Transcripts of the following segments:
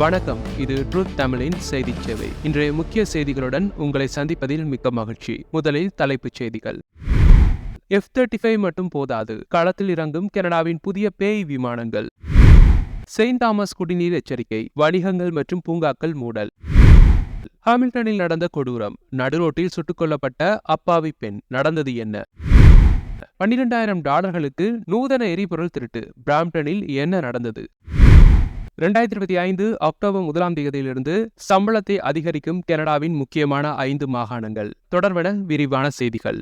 வணக்கம். இது ட்ரூத் தமிழின் செய்திச் சேவை. இன்றைய முக்கிய செய்திகளுடன் உங்களை சந்திப்பதில் மிக்க மகிழ்ச்சி. முதலில் தலைப்புச் செய்திகள். எஃப் தேர்ட்டி ஃபைவ் மட்டும் போதாது. களத்தில் இறங்கும் கனடாவின் புதிய பேய் விமானங்கள். செயின்ட் தாமஸ் குடிநீர் எச்சரிக்கை. வணிகங்கள் மற்றும் பூங்காக்கள் மூடல். ஹாமில்டனில் நடந்த கொடூரம். நடுரோட்டில் சுட்டுக் கொல்லப்பட்ட அப்பாவி பெண். நடந்தது என்ன? பன்னிரெண்டாயிரம் டாலர்களுக்கு நூதன எரிபொருள் திருட்டு. பிராம்டனில் என்ன நடந்தது? ரெண்டாயிரத்தி இருபத்தி ஐந்து அக்டோபர் முதலாம் தேதியிலிருந்து சம்பளத்தை அதிகரிக்கும் கனடாவின் முக்கியமான ஐந்து மாகாணங்கள். தொடர்பென விரிவான செய்திகள்.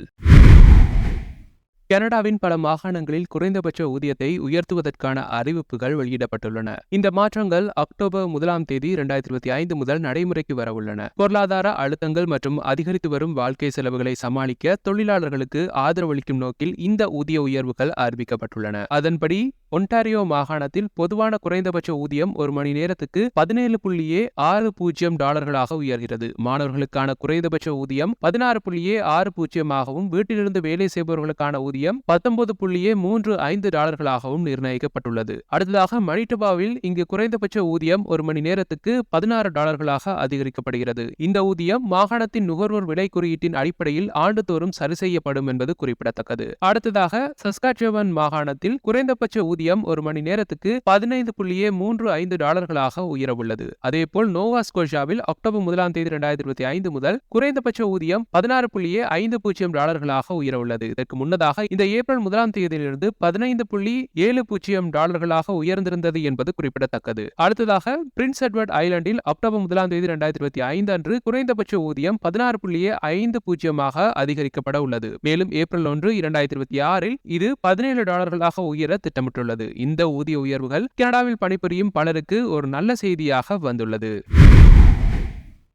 கனடாவின் பல மாகாணங்களில் குறைந்தபட்ச ஊதியத்தை உயர்த்துவதற்கான அறிவிப்புகள் வெளியிடப்பட்டுள்ளன. இந்த மாற்றங்கள் அக்டோபர் முதலாம் தேதி இரண்டாயிரத்தி இருபத்தி ஐந்து முதல் நடைமுறைக்கு வரவுள்ளன. பொருளாதார அழுத்தங்கள் மற்றும் அதிகரித்து வரும் வாழ்க்கை செலவுகளை சமாளிக்க தொழிலாளர்களுக்கு ஆதரவளிக்கும் நோக்கில் இந்த ஊதிய உயர்வுகள் அறிவிக்கப்பட்டுள்ளன. அதன்படி ஒன்டாரியோ மாகாணத்தில் பொதுவான குறைந்தபட்ச ஊதியம் ஒரு மணி நேரத்துக்கு பதினேழு புள்ளியே ஆறு பூஜ்ஜியம் டாலர்களாக உயர்கிறது. மாணவர்களுக்கான குறைந்தபட்ச ஊதியம் பதினாறு புள்ளியே ஆறு பூஜ்ஜியமாகவும் வீட்டிலிருந்து வேலை செய்பவர்களுக்கான ஊதியம் ஊதியம் பத்தொன்பது புள்ளியே மூன்று ஐந்து டாலர்களாகவும் நிர்ணயிக்கப்பட்டுள்ளது. அடுத்ததாக மணிட்டபாவில் இங்கு குறைந்தபட்ச ஊதியம் ஒரு மணி நேரத்துக்கு பதினாறு டாலர்களாக அதிகரிக்கப்படுகிறது. இந்த ஊதியம் மாகாணத்தின் நுகர்வோர் விலை குறியீட்டின் அடிப்படையில் ஆண்டுதோறும் சரி செய்யப்படும் என்பது குறிப்பிடத்தக்கது. அடுத்ததாக சஸ்காட்சவன் மாகாணத்தில் குறைந்தபட்ச ஊதியம் ஒரு மணி நேரத்துக்கு பதினைந்து புள்ளியே மூன்று ஐந்து டாலர்களாக உயரவுள்ளது. அதேபோல் நோவா ஸ்கோஷாவில் அக்டோபர் முதலாம் தேதி இரண்டாயிரத்தி இருபத்தி ஐந்து முதல் குறைந்தபட்ச ஊதியம் பதினாறு புள்ளியே ஐந்து பூஜ்ஜியம் டாலர்களாக உயரவுள்ளது. இதற்கு முன்னதாக இந்த ஏப்ரல் முதலாம் தேதியிலிருந்து பதினைந்து புள்ளி ஏழு பூஜ்ஜியம் டாலர்களாக உயர்ந்திருந்தது என்பது குறிப்பிடத்தக்கது. அடுத்ததாக பிரின்ஸ் எட்வர்ட் ஐலாண்டில் அக்டோபர் முதலாம் தேதி இரண்டாயிரத்தி இருபத்தி ஐந்து அன்று குறைந்தபட்ச ஊதியம் பதினாறு புள்ளியே ஐந்து பூஜ்ஜியமாக அதிகரிக்கப்பட உள்ளது. மேலும் ஏப்ரல் ஒன்று இரண்டாயிரத்தி இருபத்தி ஆறில் இது பதினேழு டாலர்களாக உயர திட்டமிட்டுள்ளது. இந்த ஊதிய உயர்வுகள் கனடாவில் பணிபுரியும் பலருக்கு ஒரு நல்ல செய்தியாக வந்துள்ளது.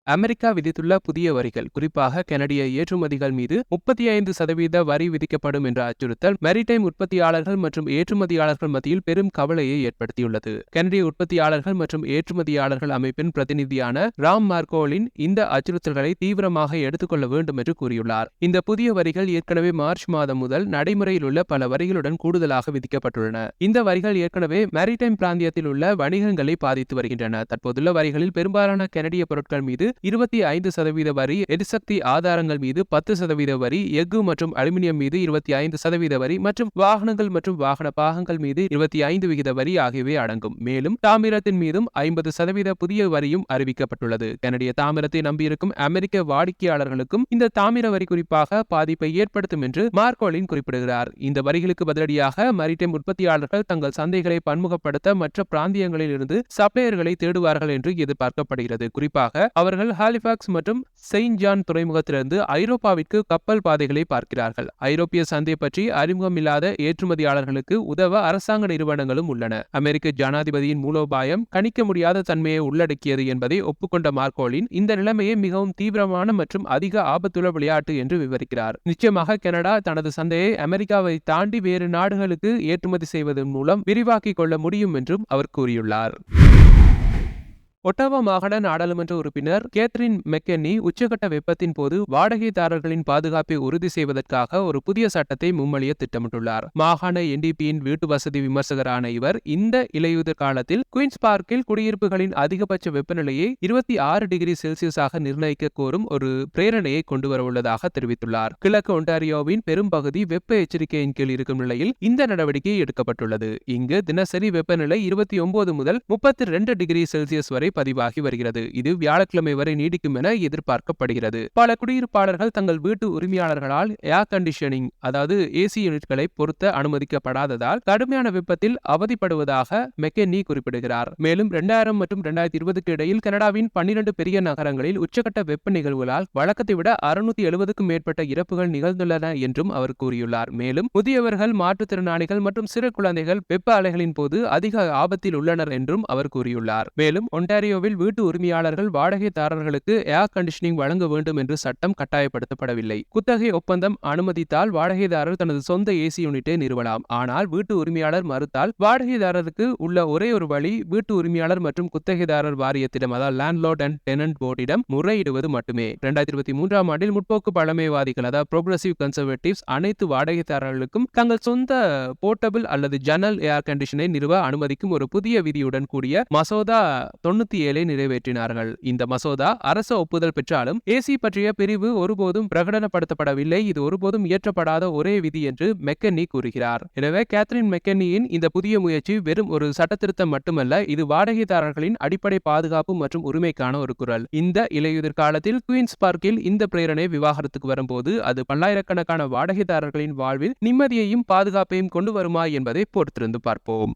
அமெரிக்கா விதித்துள்ள புதிய வரிகள் குறிப்பாக கனடிய ஏற்றுமதிகள் மீது முப்பத்தி ஐந்து சதவீத வரி விதிக்கப்படும் என்ற அச்சுறுத்தல் மெரிடைம் உற்பத்தியாளர்கள் மற்றும் ஏற்றுமதியாளர்கள் மத்தியில் பெரும் கவலையை ஏற்படுத்தியுள்ளது. கனடிய உற்பத்தியாளர்கள் மற்றும் ஏற்றுமதியாளர்கள் அமைப்பின் பிரதிநிதியான ராம் மார்கோலின் இந்த அச்சுறுத்தல்களை தீவிரமாக எடுத்துக்கொள்ள வேண்டும் என்று கூறியுள்ளார். இந்த புதிய வரிகள் ஏற்கனவே மார்ச் மாதம் முதல் நடைமுறையில் உள்ள பல வரிகளுடன் கூடுதலாக விதிக்கப்பட்டுள்ளன. இந்த வரிகள் ஏற்கனவே மேரிடைம் பிராந்தியத்தில் உள்ள வணிகங்களை பாதித்து வருகின்றன. தற்போதுள்ள வரிகளில் பெரும்பாலான கனடிய பொருட்கள் மீது இருபத்தி ஐந்து சதவீத வரி எரிசக்தி ஆதாரங்கள் மீது பத்து சதவீத வரி எஃகு மற்றும் அலுமினியம் மீது இருபத்தி ஐந்து சதவீத வரி மற்றும் வாகனங்கள் மற்றும் வாகன பாகங்கள் மீது இருபத்தி ஐந்து விகித வரி ஆகியவை அடங்கும். மேலும் தாமிரத்தின் மீதும் ஐம்பது சதவீத புதிய வரியும் அறிவிக்கப்பட்டுள்ளது. கனடிய தாமிரத்தை நம்பியிருக்கும் அமெரிக்க வாடிக்கையாளர்களுக்கும் இந்த தாமிர வரி குறிப்பாக பாதிப்பை ஏற்படுத்தும் என்று மார்கோலின் குறிப்பிடுகிறார். இந்த வரிகளுக்கு பதிலடியாக மரிடைம் உற்பத்தியாளர்கள் தங்கள் சந்தைகளை பன்முகப்படுத்த மற்ற பிராந்தியங்களில் இருந்து சப்ளையர்களை தேடுவார்கள் என்று எதிர்பார்க்கப்படுகிறது. குறிப்பாக அவர்கள் ஹாலிபாக்ஸ் மற்றும் செயின்ட் ஜான் துறைமுகத்திலிருந்து ஐரோப்பாவிற்கு கப்பல் பாதைகளை பார்க்கிறார்கள். ஐரோப்பிய சந்தை பற்றி அறிமுகம் இல்லாத ஏற்றுமதியாளர்களுக்கு உதவ அரசாங்க நிறுவனங்களும் உள்ளன. அமெரிக்க ஜனாதிபதியின் மூலோபாயம் கணிக்க முடியாத தன்மையை உள்ளடக்கியது என்பதை ஒப்புக்கொண்ட மார்கோலின் இந்த நிலைமையை மிகவும் தீவிரமான மற்றும் அதிக ஆபத்துள்ள விளையாட்டு என்று விவரிக்கிறார். நிச்சயமாக கனடா தனது சந்தையை அமெரிக்காவை தாண்டி வேறு நாடுகளுக்கு ஏற்றுமதி செய்வதன் மூலம் விரிவாக்கிக் கொள்ள முடியும் என்றும் அவர் கூறியுள்ளார். ஒட்டாவா மாகாண நாடாளுமன்ற உறுப்பினர் கேத்ரின் மெக்கென்னி உச்சகட்ட வெப்பத்தின் போது வாடகைதாரர்களின் பாதுகாப்பை உறுதி செய்வதற்காக ஒரு புதிய சட்டத்தை மும்மொழிய திட்டமிட்டுள்ளார். மாகாண என்டிபியின் வீட்டு வசதி விமர்சகரான இவர் இந்த இலையுதிர் காலத்தில் குயின்ஸ் பார்க்கில் குடியிருப்புகளின் அதிகபட்ச வெப்பநிலையை இருபத்தி ஆறு டிகிரி செல்சியஸாக நிர்ணயிக்க கோரும் ஒரு பிரேரணையை கொண்டுவரவுள்ளதாக தெரிவித்துள்ளார். கிழக்கு ஒன்டாரியோவின் பெரும்பகுதி வெப்ப எச்சரிக்கையின் கீழ் இருக்கும் நிலையில் இந்த நடவடிக்கை எடுக்கப்பட்டுள்ளது. இங்கு தினசரி வெப்பநிலை இருபத்தி ஒன்பது முதல் முப்பத்தி ரெண்டு டிகிரி செல்சியஸ் வரை பதிவாகி வருகிறது. இது வியாழக்கிழமை வரை நீடிக்கும் என எதிர்பார்க்கப்படுகிறது. பல குடியிருப்பாளர்கள் தங்கள் வீட்டு உரிமையாளர்களால் ஏர் கண்டிஷனிங் அதாவது ஏசி யூனிட்களை பொருத்த அனுமதிக்கப்படாததால் கடுமையான வெப்பத்தில் அவதிப்படுவதாக மெக்கென்னி குறிப்பிடுகிறார். மேலும் இரண்டாயிரம் மற்றும் இரண்டாயிரத்தி இருபதுக்கு இடையில் கனடாவின் பன்னிரண்டு பெரிய நகரங்களில் உச்சகட்ட வெப்ப நிகழ்வுகளால் வழக்கத்தை விட அறுநூத்தி எழுபதுக்கும் மேற்பட்ட இறப்புகள் நிகழ்ந்துள்ளன என்றும் அவர் கூறியுள்ளார். மேலும் முதியவர்கள் மாற்றுத்திறனாளிகள் மற்றும் சிறு குழந்தைகள் வெப்ப அலைகளின் போது அதிக ஆபத்தில் உள்ளனர் என்றும் அவர் கூறியுள்ளார். மேலும் ஒன்டாரி ஒன்டாரியோவில் வீட்டு உரிமையாளர்கள் வாடகைதாரர்களுக்கு ஏர் கண்டிஷனிங் வழங்க வேண்டும் என்று சட்டம் கட்டாயப்படுத்தப்படவில்லை. குத்தகை ஒப்பந்தம் அனுமதித்தால் வாடகைதாரர் தனது சொந்த ஏசி யூனிட்டை நிறுவலாம். ஆனால் வீட்டு உரிமையாளர் மறுத்தால் வாடகைதாரருக்கு உள்ள ஒரே ஒரு வழி வீட்டு உரிமையாளர் மற்றும் குத்தகைதாரர் வாரியத்திடம் அதாவது லேண்ட்லோட் அண்ட் டெனன்ட் போர்டிடம் முறையிடுவது மட்டுமே. இரண்டாயிரத்தி இருபத்தி மூன்றாம் ஆண்டில் முற்போக்கு பழமைவாதிகள் அதாவது ப்ரோக்ரசிவ் கன்சர்வேட்டிவ்ஸ் அனைத்து வாடகைதாரர்களுக்கும் தங்கள் சொந்த போர்ட்டபிள் அல்லது ஜன்னல் ஏர் கண்டிஷனை நிறுவ அனுமதிக்கும் ஒரு புதிய விதியுடன் கூடிய மசோதா தொண்ணூத்தி இருபத்தி ஏழை நிறைவேற்றினார்கள். இந்த மசோதா அரச ஒப்புதல் பெற்றாலும் ஏசி பற்றிய பிரிவு ஒருபோதும் பிரகடனப்படுத்தப்படவில்லை. இது ஒருபோதும் இயற்றப்படாத ஒரே விதி என்று மெக்கன்னி கூறுகிறார். எனவே கேத்ரின் மெக்கன்னியின் இந்த புதிய முயற்சி வெறும் ஒரு சட்டத்திருத்தம் மட்டுமல்ல இது வாடகைதாரர்களின் அடிப்படை பாதுகாப்பு மற்றும் உரிமைக்கான ஒரு குரல். இந்த இலையுதிர் காலத்தில் குயின்ஸ் பார்க்கில் இந்த பிரேரணை விவாகரத்துக்கு வரும்போது அது பல்லாயிரக்கணக்கான வாடகைதாரர்களின் வாழ்வில் நிம்மதியையும் பாதுகாப்பையும் கொண்டு வருமா என்பதை பொறுத்திருந்து பார்ப்போம்.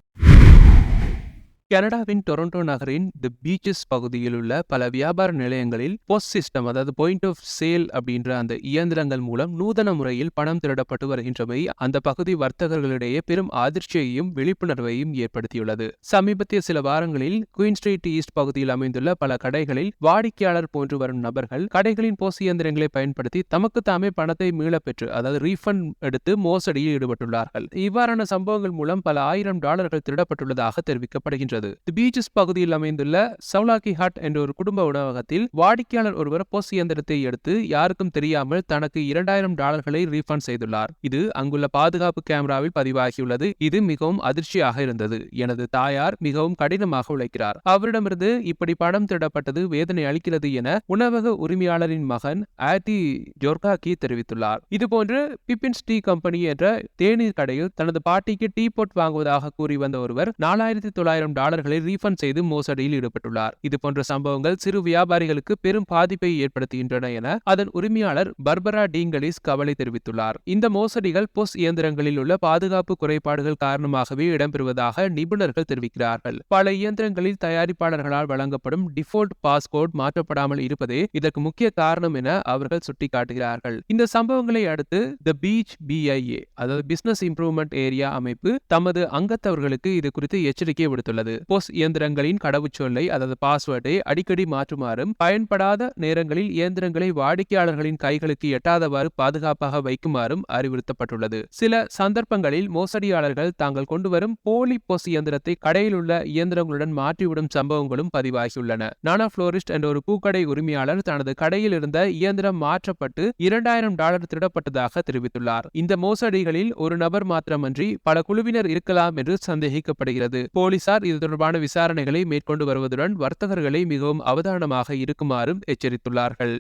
கனடாவின் டொரண்டோ நகரின் தி பீச்சஸ் பகுதியில் உள்ள பல வியாபார நிலையங்களில் போஸ்ட் சிஸ்டம் அதாவது பாயிண்ட் ஆஃப் சேல் அப்படின்ற அந்த இயந்திரங்கள் மூலம் நூதன முறையில் பணம் திருடப்பட்டு வருகின்றமை அந்த பகுதி வர்த்தகர்களிடையே பெரும் அதிர்ச்சியையும் விழிப்புணர்வையும் ஏற்படுத்தியுள்ளது. சமீபத்திய சில வாரங்களில் குயின் ஸ்ட்ரீட் ஈஸ்ட் பகுதியில் அமைந்துள்ள பல கடைகளில் வாடிக்கையாளர் போன்று வரும் நபர்கள் கடைகளின் போஸ்ட் இயந்திரங்களை பயன்படுத்தி தமக்கு தாமே பணத்தை மீளப்பெற்று அதாவது ரீஃபண்ட் எடுத்து மோசடியில் ஈடுபட்டுள்ளார்கள். இவ்வாறான சம்பவங்கள் மூலம் பல ஆயிரம் டாலர்கள் திருடப்பட்டுள்ளதாக தெரிவிக்கப்படுகின்றது. பெற்றது தி பீச்சஸ் பகுதியில் அமைந்துள்ள சவுலாக்கி ஹட் என்ற ஒரு குடும்ப உணவகத்தில் வாடிக்கையாளர் ஒருவர் போஸ் இயந்திரத்தை எடுத்து யாருக்கும் தெரியாமல் தனக்கு இரண்டாயிரம் டாலர்களை ரீஃபண்ட் செய்துள்ளார். இது அங்குள்ள பாதுகாப்பு கேமராவில் பதிவாகியுள்ளது. இது மிகவும் அதிர்ச்சியாக இருந்தது. எனது தாயார் மிகவும் கடினமாக உழைக்கிறார். அவரிடமிருந்து இப்படி பணம் திருடப்பட்டது வேதனை அளிக்கிறது என உணவக உரிமையாளரின் மகன் ஆட்டி ஜோர்காக்கி தெரிவித்துள்ளார். இதுபோன்று பிப்பின்ஸ் டீ கம்பெனி என்ற தேநீர் கடையில் தனது பாட்டிக்கு டீ போட் வாங்குவதாக கூறி வந்த ஒருவர் நாலாயிரத்தி தொள்ளாயிரம் டாலர்களை ரீஃபண்ட் செய்து மோசடியில் ஈடுபட்டுள்ளார். இதுபோன்ற சம்பவங்கள் சிறு வியாபாரிகளுக்கு பெரும் பாதிப்பை ஏற்படுத்துகின்றன என அதன் உரிமையாளர் பர்பரா டீங்கலிஸ் கவலை தெரிவித்துள்ளார். இந்த மோசடிகள் பொஸ் இயந்திரங்களில் உள்ள பாதுகாப்பு குறைபாடுகள் காரணமாகவே இடம்பெறுவதாக நிபுணர்கள் தெரிவிக்கிறார்கள். பல இயந்திரங்களில் தயாரிப்பாளர்களால் வழங்கப்படும் டிஃபால்ட் பாஸ்கோட் மாற்றப்படாமல் இருப்பதே இதற்கு முக்கிய காரணம் என அவர்கள் சுட்டிக்காட்டுகிறார்கள். இந்த சம்பவங்களை அடுத்து த பீச் பிஐஏ அதாவது பிசினஸ் இம்ப்ரூவ்மெண்ட் ஏரியா அமைப்பு தமது அங்கத்தவர்களுக்கு இது குறித்து எச்சரிக்கை விடுத்துள்ளது. போஸ் இயந்திரங்களின் கடவுச்சொல்லை அதாவது பாஸ்வேர்டை அடிக்கடி மாற்றுமாறும் பயன்படாத நேரங்களில் இயந்திரங்களை வாடிக்கையாளர்களின் கைகளுக்கு எட்டாதவாறு பாதுகாப்பாக வைக்குமாறும் அறிவுறுத்தப்பட்டுள்ளது. சில சந்தர்ப்பங்களில் மோசடியாளர்கள் தாங்கள் கொண்டு வரும் போலி போஸ் இயந்திரத்தை கடையில் உள்ள இயந்திரங்களுடன் மாற்றிவிடும் சம்பவங்களும் பதிவாகியுள்ளன. நானா புளோரிஸ்ட் என்ற ஒரு பூக்கடை உரிமையாளர் தனது கடையில் இருந்த இயந்திரம் மாற்றப்பட்டு இரண்டாயிரம் டாலர் திருடப்பட்டதாக தெரிவித்துள்ளார். இந்த மோசடிகளில் ஒரு நபர் மாத்திரமன்றி பல குழுவினர் இருக்கலாம் என்று சந்தேகிக்கப்படுகிறது. போலீசார் இது தொடர்பான விசாரணைகளை மேற்கொண்டு வருவதுடன் வர்த்தகர்களை மிகவும் அவதானமாக இருக்குமாறும் எச்சரித்துள்ளார்கள்.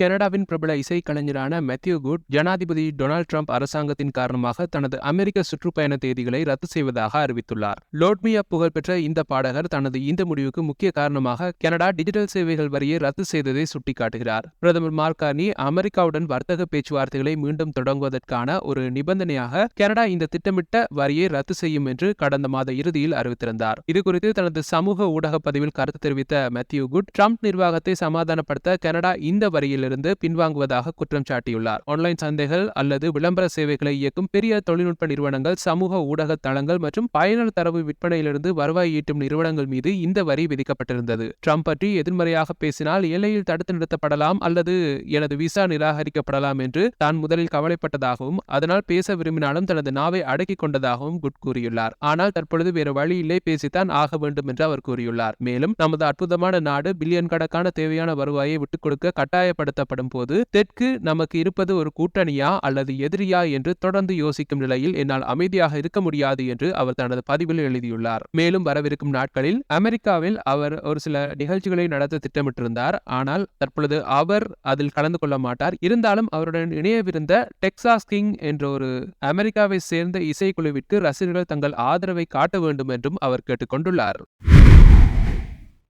கனடாவின் பிரபல இசைக்கலைஞரான மெத்யூ குட் ஜனாதிபதி டொனால்ட் ட்ரம்ப் அரசாங்கத்தின் காரணமாக தனது அமெரிக்க சுற்றுப்பயண தேதிகளை ரத்து செய்வதாக அறிவித்துள்ளார். லோட்மியா புகழ்பெற்ற இந்த பாடகர் தனது இந்த முடிவுக்கு முக்கிய காரணமாக கனடா டிஜிட்டல் சேவைகள் வரியை ரத்து செய்ததை சுட்டிக்காட்டுகிறார். பிரதமர் மார்கானி அமெரிக்காவுடன் வர்த்தக பேச்சுவார்த்தைகளை மீண்டும் தொடங்குவதற்கான ஒரு நிபந்தனையாக கனடா இந்த திட்டமிட்ட வரியை ரத்து செய்யும் என்று கடந்த மாத இறுதியில் அறிவித்திருந்தார். இதுகுறித்து தனது சமூக ஊடக பதிவில் கருத்து தெரிவித்த மெத்யூ குட் ட்ரம்ப் நிர்வாகத்தை சமாதானப்படுத்த கனடா இந்த வரியில் இருந்து பின்வாங்குவதாக குற்றம் சாட்டியுள்ளார். ஆன்லைன் சந்தைகள் அல்லது விளம்பர சேவைகளை இயக்கும் பெரிய தொழில்நுட்ப நிறுவனங்கள் சமூக ஊடக தளங்கள் மற்றும் பயனர் தரவு விற்பனையிலிருந்து வருவாய் ஈட்டும் நிறுவனங்கள் மீது இந்த வரி விதிக்கப்பட்டிருந்தது. ட்ரம்ப் பற்றி எதிர்மறையாக பேசினால் எல்லையில் தடுத்து நிறுத்தப்படலாம் அல்லது எனது விசா நிராகரிக்கப்படலாம் என்று தான் முதலில் கவலைப்பட்டதாகவும் அதனால் பேச விரும்பினாலும் தனது நாவை அடக்கிக் கொண்டதாகவும் குட் கூறியுள்ளார். ஆனால் தற்பொழுது வேறு வழியில்லை பேசித்தான் ஆக வேண்டும் என்று அவர் கூறியுள்ளார். மேலும் நமது அற்புதமான நாடு பில்லியன் கணக்கான தேவையான வருவாயை விட்டுக் கொடுக்க கட்டாயப்படுத்த பயன்படுத்தப்படும் போது தெற்கு நமக்கு இருப்பது ஒரு கூட்டணியா அல்லது எதிரியா என்று தொடர்ந்து யோசிக்கும் நிலையில் என்னால் அமைதியாக இருக்க முடியாது என்று அவர் தனது பதிவில் எழுதியுள்ளார். மேலும் வரவிருக்கும் நாட்களில் அமெரிக்காவில் அவர் ஒரு சில நிகழ்ச்சிகளை நடத்த திட்டமிட்டிருந்தார். ஆனால் தற்பொழுது அவர் அதில் கலந்து கொள்ள மாட்டார். இருந்தாலும் அவருடன் இணையவிருந்த டெக்சாஸ் கிங் என்ற ஒரு அமெரிக்காவை சேர்ந்த இசைக்குழுவிற்கு ரசிகர்கள் தங்கள் ஆதரவை காட்ட வேண்டும் என்றும் அவர் கேட்டுக்கொண்டுள்ளார்.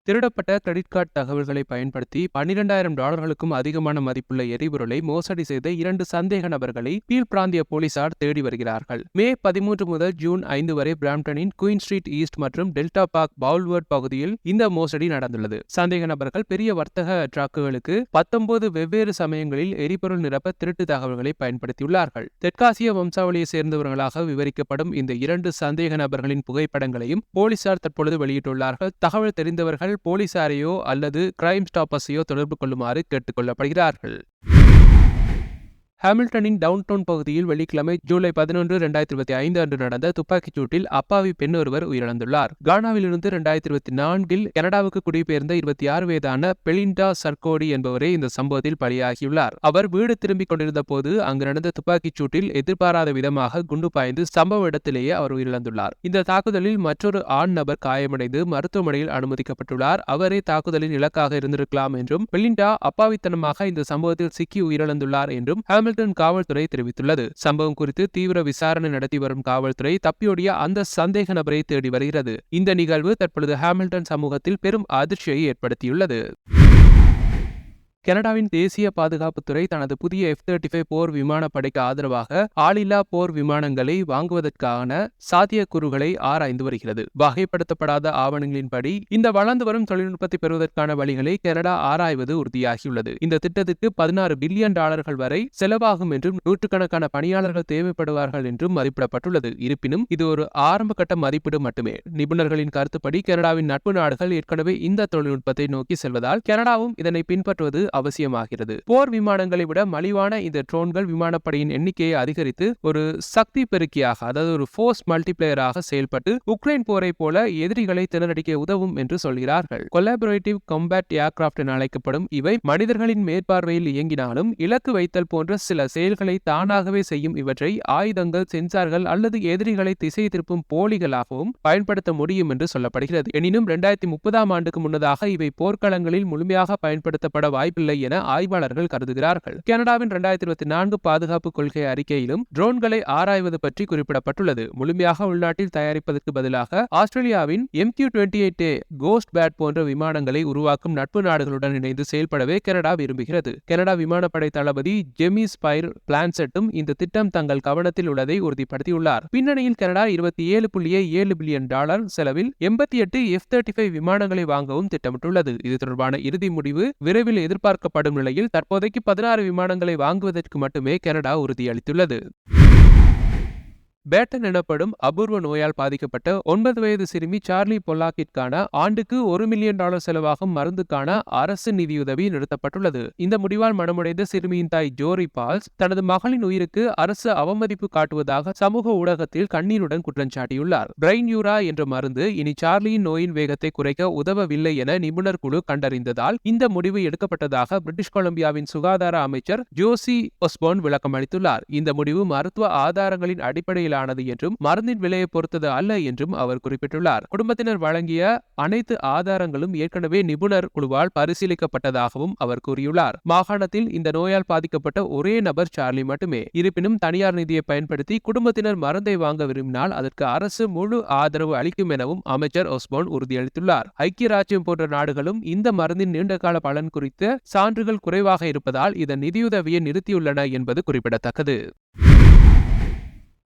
திருடப்பட்ட கிரெடிட் கார்டு தகவல்களை பயன்படுத்தி பன்னிரெண்டாயிரம் டாலர்களுக்கும் அதிகமான மதிப்புள்ள எரிபொருளை மோசடி செய்த இரண்டு சந்தேக நபர்களை பீல் பிராந்திய போலீசார் தேடி வருகிறார்கள். மே பதிமூன்று முதல் ஜூன் ஐந்து வரை பிராம்டனின் குயின் ஸ்ட்ரீட் ஈஸ்ட் மற்றும் டெல்டா பார்க் பவுல்வர்ட் பகுதியில் இந்த மோசடி நடந்துள்ளது. சந்தேக நபர்கள் பெரிய வர்த்தக டிராக்குகளுக்கு பத்தொன்பது வெவ்வேறு சமயங்களில் எரிபொருள் நிரப்ப திருட்டு தகவல்களை பயன்படுத்தியுள்ளார்கள். தெற்காசிய வம்சாவளியை சேர்ந்தவர்களாக விவரிக்கப்படும் இந்த இரண்டு சந்தேக நபர்களின் புகைப்படங்களையும் போலீசார் தற்பொழுது வெளியிட்டுள்ளார்கள். தகவல் தெரிந்தவர்கள் போலீசாரையோ அல்லது கிரைம் ஸ்டாப்பர்ஸையோ தொடர்பு கொள்ளுமாறு கேட்டுக்கொள்ளப்படுகிறார்கள் ஹாமில்டனின் டவுன் டவுன் பகுதியில் வெள்ளிக்கிழமை ஜூலை பதினொன்று இரண்டாயிரத்தி இருபத்தி ஐந்து அன்று நடந்த துப்பாக்கிச் சூட்டில் அப்பாவி பெண் ஒருவர் உயிரிழந்துள்ளார். கானாவிலிருந்து இரண்டாயிரத்தி இருபத்தி நான்கில் கனடாவுக்கு குடிபெயர்ந்த இருபத்தி ஆறு வயதான பெலிண்டா சர்கோடி என்பவரே இந்த சம்பவத்தில் பலியாகியுள்ளார். அவர் வீடு திரும்பிக் கொண்டிருந்த போது அங்கு நடந்த துப்பாக்கிச் சூட்டில் எதிர்பாராத விதமாக குண்டு பாய்ந்து சம்பவ இடத்திலேயே அவர் உயிரிழந்துள்ளார். இந்த தாக்குதலில் மற்றொரு ஆண் நபர் காயமடைந்து மருத்துவமனையில் அனுமதிக்கப்பட்டுள்ளார். அவரே தாக்குதலின் இலக்காக இருந்திருக்கலாம் என்றும் பெலிண்டா அப்பாவித்தனமாக இந்த சம்பவத்தில் சிக்கி உயிரிழந்துள்ளார் என்றும் ஹாமில்டன் காவல்துறை தெரிவித்துள்ளது. சம்பவம் குறித்து தீவிர விசாரணை நடத்தி வரும் காவல்துறை தப்பியோடிய அந்த சந்தேக நபரை தேடி வருகிறது. இந்த நிகழ்வு தற்பொழுது ஹாமில்டன் சமூகத்தில் பெரும் அதிர்ச்சியை ஏற்படுத்தியுள்ளது. கனடாவின் தேசிய பாதுகாப்புத்துறை தனது புதிய எஃப் தேர்ட்டி ஃபைவ் போர் விமானப்படைக்கு ஆதரவாக ஆளில்லா போர் விமானங்களை வாங்குவதற்கான சாத்தியக்கூறுகளை ஆராய்ந்து வருகிறது. வகைப்படுத்தப்படாத ஆவணங்களின்படி இந்த வளர்ந்து வரும் தொழில்நுட்பத்தை பெறுவதற்கான வழிகளை கனடா ஆராய்வது உறுதியாகியுள்ளது. இந்த திட்டத்திற்கு பதினாறு பில்லியன் டாலர்கள் வரை செலவாகும் என்றும் நூற்றுக்கணக்கான பணியாளர்கள் தேவைப்படுவார்கள் என்றும் மதிப்பிடப்பட்டுள்ளது. இருப்பினும் இது ஒரு ஆரம்ப கட்ட மதிப்பீடு மட்டுமே. நிபுணர்களின் கருத்துப்படி கனடாவின் நட்பு நாடுகள் ஏற்கனவே இந்த தொழில்நுட்பத்தை நோக்கி செல்வதால் கனடாவும் இதனை பின்பற்றுவது அவசியமாகிறது. போர் விமானங்களை விட மலிவான இந்த ட்ரோன்கள் விமானப்படையின் எண்ணிக்கையை அதிகரித்து ஒரு சக்தி பெருக்கியாக அதாவது ஒரு ஃபோர்ஸ் மல்டிபிளேயராக செயல்பட்டு உக்ரைன் போரை போல எதிரிகளை திணறடிக்க உதவும் என்று சொல்கிறார்கள். கொலாபரேட்டிவ் கம்பேட் ஏர்கிராப்ட் என அழைக்கப்படும் இவை மனிதர்களின் மேற்பார்வையில் இயங்கினாலும் இலக்கு வைத்தல் போன்ற சில செயல்களை தானாகவே செய்யும் இவற்றை ஆயுதங்கள் சென்சார்கள் அல்லது எதிரிகளை திசை திருப்பும் போலிகளாகவும் பயன்படுத்த முடியும் என்று சொல்லப்படுகிறது. எனினும் இரண்டாயிரத்தி முப்பதாம் ஆண்டுக்கு முன்னதாக இவை போர்க்களங்களில் முழுமையாக பயன்படுத்தப்பட வாய்ப்பு வாய்ப்பில்லை என ஆய்வாளர்கள் கருதுகிறார்கள். கனடாவின் இரண்டாயிரத்தி இருபத்தி நான்கு பாதுகாப்பு கொள்கை அறிக்கையிலும் ட்ரோன்களை ஆராய்வது பற்றி குறிப்பிடப்பட்டுள்ளது. முழுமையாக உள்நாட்டில் தயாரிப்பதற்கு பதிலாக ஆஸ்திரேலியாவின் M Q twenty eight A Ghost Bat போன்ற விமானங்களை உருவாக்கும் நட்பு நாடுகளுடன் இணைந்து செயல்படவே கனடா விரும்புகிறது. கனடா விமானப்படை தளபதி ஜெமி ஸ்பைர் பிளான்செட்டும் இந்த திட்டம் தங்கள் கவனத்தில் உள்ளதை உறுதிப்படுத்தியுள்ளார். பின்னணியில் கனடா இருபத்தி ஏழு புள்ளியே ஏழு பில்லியன் டாலர் செலவில் எண்பத்தி எட்டு எஃப் தேர்ட்டி ஃபைவ் விமானங்களை வாங்கவும் திட்டமிட்டுள்ளது. இது தொடர்பான இறுதி முடிவு விரைவில் எதிர்பார்க்கப்படும் நிலையில் தற்போதைக்கு பதினாறு விமானங்களை வாங்குவதற்கு மட்டுமே கனடா உறுதியளித்துள்ளது. பேட்டன் எனப்படும் அபூர்வ நோயால் பாதிக்கப்பட்ட ஒன்பது வயது சிறுமி சார்லி பொல்லாக்கிற்கான ஆண்டுக்கு ஒரு மில்லியன் டாலர் செலவாகும் மருந்துக்கான அரசு நிதியுதவி நிறுத்தப்பட்டுள்ளது. இந்த முடிவால் மனமுடைந்த சிறுமியின் தாய் ஜோரி பால்ஸ் தனது மகளின் உயிருக்கு அரசு அவமதிப்பு காட்டுவதாக சமூக ஊடகத்தில் கண்ணீருடன் குற்றம் சாட்டியுள்ளார். பிரைன் யூரா என்ற மருந்து இனி சார்லியின் நோயின் வேகத்தை குறைக்க உதவவில்லை என நிபுணர் குழு கண்டறிந்ததால் இந்த முடிவு எடுக்கப்பட்டதாக பிரிட்டிஷ் கொலம்பியாவின் சுகாதார அமைச்சர் ஜோசி ஒஸ்போன் விளக்கம் அளித்துள்ளார் இந்த முடிவு மருத்துவ ஆதாரங்களின் அடிப்படையில் ஆனது என்றும் மருந்தின் விலையை பொறுத்தது அல்ல என்றும் அவர் குறிப்பிட்டுள்ளார். குடும்பத்தினர் வழங்கிய அனைத்து ஆதாரங்களும் ஏற்கனவே நிபுணர் குழுவால் பரிசீலிக்கப்பட்டதாகவும் அவர் கூறியுள்ளார். மாகாணத்தில் இந்த நோயால் பாதிக்கப்பட்ட ஒரே நபர் சார்லி மட்டுமே. இருப்பினும் தனியார் நிதியை பயன்படுத்தி குடும்பத்தினர் மருந்தை வாங்க விரும்பினால் அதற்கு அரசு முழு ஆதரவு அளிக்கும் எனவும் அமைச்சர் ஒஸ்போன் உறுதியளித்துள்ளார். ஐக்கிய ராஜ்யம் போன்ற நாடுகளும் இந்த மருந்தின் நீண்டகால பலன் குறித்த சான்றுகள் குறைவாக இருப்பதால் இதன் நிதியுதவியை நிறுத்தியுள்ளன என்பது குறிப்பிடத்தக்கது.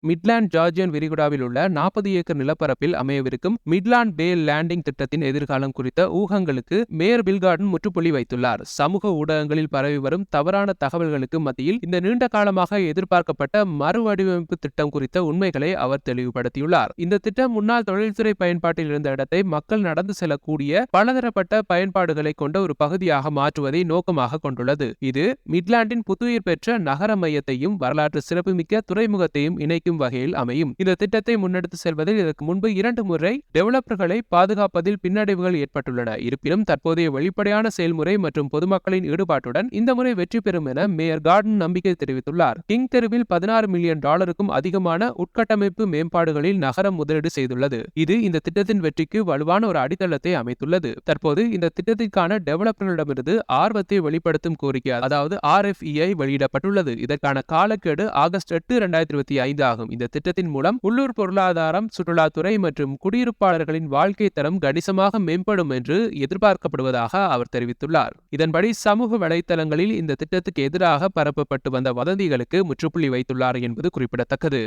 மிட்லாண்ட் ஜார்ஜியன் விரிகுடாவில் உள்ள நாற்பது ஏக்கர் நிலப்பரப்பில் அமையவிருக்கும் மிட்லாண்ட் பே லேண்டிங் திட்டத்தின் எதிர்காலம் குறித்த ஊகங்களுக்கு மேயர் பில்கார்டன் முற்றுப்புள்ளி வைத்துள்ளார். சமூக ஊடகங்களில் பரவி வரும் தவறான தகவல்களுக்கு மத்தியில் இந்த நீண்ட காலமாக எதிர்பார்க்கப்பட்ட மறுவடிவமைப்பு திட்டம் குறித்த உண்மைகளை அவர் தெளிவுபடுத்தியுள்ளார். இந்த திட்டம் முன்னாள் தொழில்துறை பயன்பாட்டில் இருந்த இடத்தை மக்கள் நடந்து செல்லக்கூடிய பலதரப்பட்ட பயன்பாடுகளை கொண்ட ஒரு பகுதியாக மாற்றுவதை நோக்கமாக கொண்டுள்ளது. இது மிட்லாண்டின் புத்துயிர் பெற்ற நகர மையத்தையும் வரலாற்று சிறப்புமிக்க துறைமுகத்தையும் இணைக்கும் அளிக்கும் வகையில் அமையும். இந்த திட்டத்தை முன்னெடுத்து செல்வதில் இதற்கு முன்பு இரண்டு முறை டெவலப்பர்களை பாதுகாப்பதில் பின்னடைவுகள் ஏற்பட்டுள்ளன. இருப்பினும் தற்போதைய வெளிப்படையான செயல்முறை மற்றும் பொதுமக்களின் ஈடுபாட்டுடன் இந்த முறை வெற்றி பெறும் என மேயர் கார்டன் நம்பிக்கை தெரிவித்துள்ளார். கிங் தெருவில் பதினாறு மில்லியன் டாலருக்கும் அதிகமான உட்கட்டமைப்பு மேம்பாடுகளில் நகரம் முதலீடு செய்துள்ளது. இது இந்த திட்டத்தின் வெற்றிக்கு வலுவான ஒரு அடித்தளத்தை அமைத்துள்ளது. தற்போது இந்த திட்டத்திற்கான டெவலப்பர்களிடமிருந்து ஆர்வத்தை வெளிப்படுத்தும் கோரிக்கை அதாவது ஆர்எஃப்இஐ வெளியிடப்பட்டுள்ளது. இதற்கான காலக்கெடு ஆகஸ்ட் எட்டு இரண்டாயிரத்தி இருபத்தி ஐந்து ஆகும். ஆகும் இந்த திட்டத்தின் மூலம் உள்ளூர் பொருளாதாரம் சுற்றுலாத்துறை மற்றும் குடியிருப்பாளர்களின் வாழ்க்கை தரம் கணிசமாக மேம்படும் என்று எதிர்பார்க்கப்படுவதாக அவர் தெரிவித்துள்ளார். இதன்படி சமூக வலைத்தளங்களில் இந்த திட்டத்துக்கு எதிராக பரப்பப்பட்டு வந்த வதந்திகளுக்கு முற்றுப்புள்ளி வைத்துள்ளார் என்பது குறிப்பிடத்தக்கது.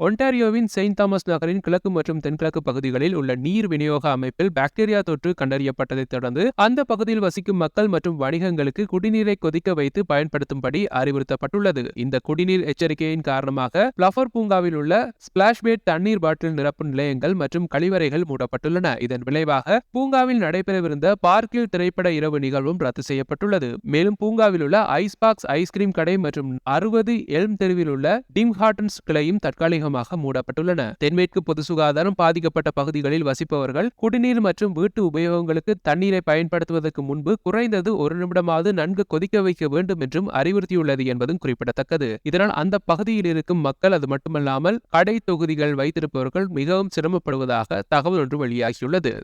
ஒன்டாரியோவின் செயின்ட் தாமஸ் நகரின் கிழக்கு மற்றும் தென்கிழக்கு பகுதிகளில் உள்ள நீர் விநியோக அமைப்பில் பாக்டீரியா தொற்று கண்டறியப்பட்டதைத் தொடர்ந்து அந்த பகுதியில் வசிக்கும் மக்கள் மற்றும் வணிகங்களுக்கு குடிநீரை கொதிக்க வைத்து பயன்படுத்தும்படி அறிவுறுத்தப்பட்டுள்ளது. இந்த குடிநீர் எச்சரிக்கையின் காரணமாக பிளஃபர் பூங்காவில் உள்ள ஸ்பிளாஷ்பேட் தண்ணீர் பாட்டில் நிரப்பும் நிலையங்கள் மற்றும் கழிவறைகள் மூடப்பட்டுள்ளன. இதன் விளைவாக பூங்காவில் நடைபெறவிருந்த பார்க்கில் திரைப்பட இரவு நிகழ்வும் ரத்து செய்யப்பட்டுள்ளது. மேலும் பூங்காவில் உள்ள ஐஸ் பாக்ஸ் ஐஸ்கிரீம் கடை மற்றும் அறுபது எல்ம் தெருவில் உள்ள டிம் ஹார்டன்ஸ் கிளையும் தற்காலிகமாக மூடப்பட்டுள்ளன. தென்மேற்கு பொது சுகாதாரம் பாதிக்கப்பட்ட பகுதிகளில் வசிப்பவர்கள் குடிநீர் மற்றும் வீட்டு உபயோகங்களுக்கு தண்ணீரை பயன்படுத்துவதற்கு முன்பு குறைந்தது ஒரு நிமிடமாவது நன்கு கொதிக்க வைக்க வேண்டும் என்றும் அறிவுறுத்தியுள்ளது என்பதும் குறிப்பிடத்தக்கது. இதனால் அந்த பகுதியில் இருக்கும் மக்கள் அது மட்டுமல்லாமல் கடை தொகுதிகள் வைத்திருப்பவர்கள் மிகவும் சிரமப்படுவதாக தகவல் ஒன்று வெளியாகியுள்ளது.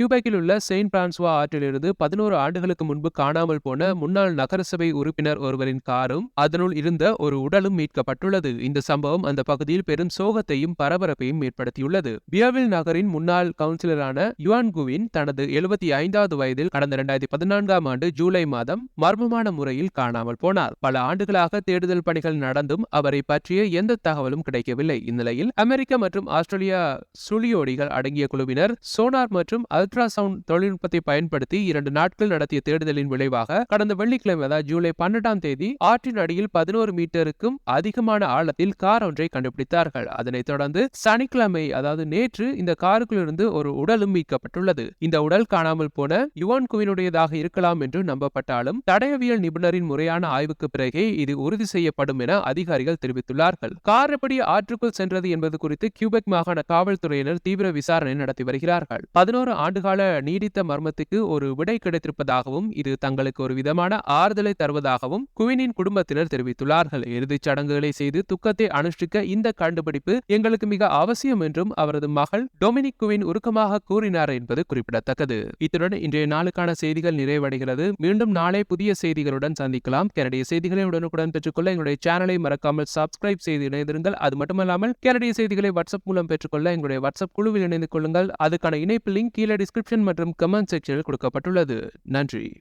கியூபெக்கில் உள்ள செயின்ட் பிரான்சுவா ஆற்றிலிருந்து பதினோரு ஆண்டுகளுக்கு முன்பு காணாமல் போன முன்னாள் நகரசபை உறுப்பினர் ஒருவரின் காரும் அதனுள் இருந்த ஒரு உடலும் மீட்கப்பட்டுள்ளது. இந்த சம்பவம் அந்த பகுதியில் பெரும் சோகத்தையும் பரபரப்பையும் ஏற்படுத்தியுள்ளது. பியாவில் நகரின் முன்னாள் கவுன்சிலரான யுவான் குவின் தனது எழுபத்தி ஐந்தாவது வயதில் கடந்த இரண்டாயிரத்தி பதினான்காம் ஆண்டு ஜூலை மாதம் மர்மமான முறையில் காணாமல் போனார். பல ஆண்டுகளாக தேடுதல் பணிகள் நடந்தும் அவரை பற்றிய எந்த தகவலும் கிடைக்கவில்லை. இந்நிலையில் அமெரிக்க மற்றும் ஆஸ்திரேலியா சுழியோடிகள் அடங்கிய குழுவினர் சோனார் மற்றும் அல்ட்ராசவுண்ட் தொழில்நுட்பத்தை பயன்படுத்தி இரண்டு நாட்கள் நடத்திய தேடுதலின் விளைவாக கடந்த வெள்ளிக்கிழமை அதாவது ஜூலை பன்னெண்டாம் தேதி ஆற்றின் அடியில் பதினோரு மீட்டருக்கும் அதிகமான ஆழத்தில் கார் ஒன்றை கண்டுபிடித்தார்கள். அதனைத் தொடர்ந்து சனிக்கிழமை அதாவது நேற்று இந்த காருக்குள்ளிருந்து ஒரு உடலும் மீட்கப்பட்டுள்ளது. இந்த உடல் காணாமல் போன யுவான் குவினுடையதாக இருக்கலாம் என்று நம்பப்பட்டாலும் தடயவியல் நிபுணரின் முறையான ஆய்வுக்கு பிறகே இது உறுதி செய்யப்படும் என அதிகாரிகள் தெரிவித்துள்ளார்கள். கார் எப்படி ஆற்றுக்குள் சென்றது என்பது குறித்து கியூபெக் மாகாண காவல்துறையினர் தீவிர விசாரணை நடத்தி வருகிறார்கள். பதினோரு ஆண்டு ஆண்டுகால நீடித்த மர்மத்துக்கு ஒரு விடை கிடைத்திருப்பதாகவும் இது தங்களுக்கு ஒரு விதமான ஆறுதலை தருவதாகவும் குவினின் குடும்பத்தினர் தெரிவித்துள்ளார்கள். இறுதிச் சடங்குகளை செய்து துக்கத்தை அனுஷ்டிக்க இந்த கண்டுபிடிப்பு எங்களுக்கு மிக அவசியம் என்றும் அவரது மகள் டொமினிக் குவின் உருக்கமாக கூறினார் என்பது குறிப்பிடத்தக்கது. இத்துடன் இன்றைய நாளுக்கான செய்திகள் நிறைவடைகிறது. மீண்டும் நாளை புதிய செய்திகளுடன் சந்திக்கலாம். கனடிய செய்திகளை உடனுக்குடன் பெற்றுக்கொள்ள எங்களுடைய சேனலை மறக்காமல் சப்ஸ்கிரைப் செய்து இணைந்திருங்கள். அது மட்டுமல்லாமல் கனடிய செய்திகளை வாட்ஸ்அப் மூலம் பெற்றுக்கொள்ள எங்களுடைய வாட்ஸ்அப் குழுவில் இணைந்து கொள்ளுங்கள். அதுக்கான இணைப்பு லிங்க் கீழடி டிஸ்கிரிப்ஷன் மற்றும் கமெண்ட் செக்ஷனில் கொடுக்கப்பட்டுள்ளது. நன்றி.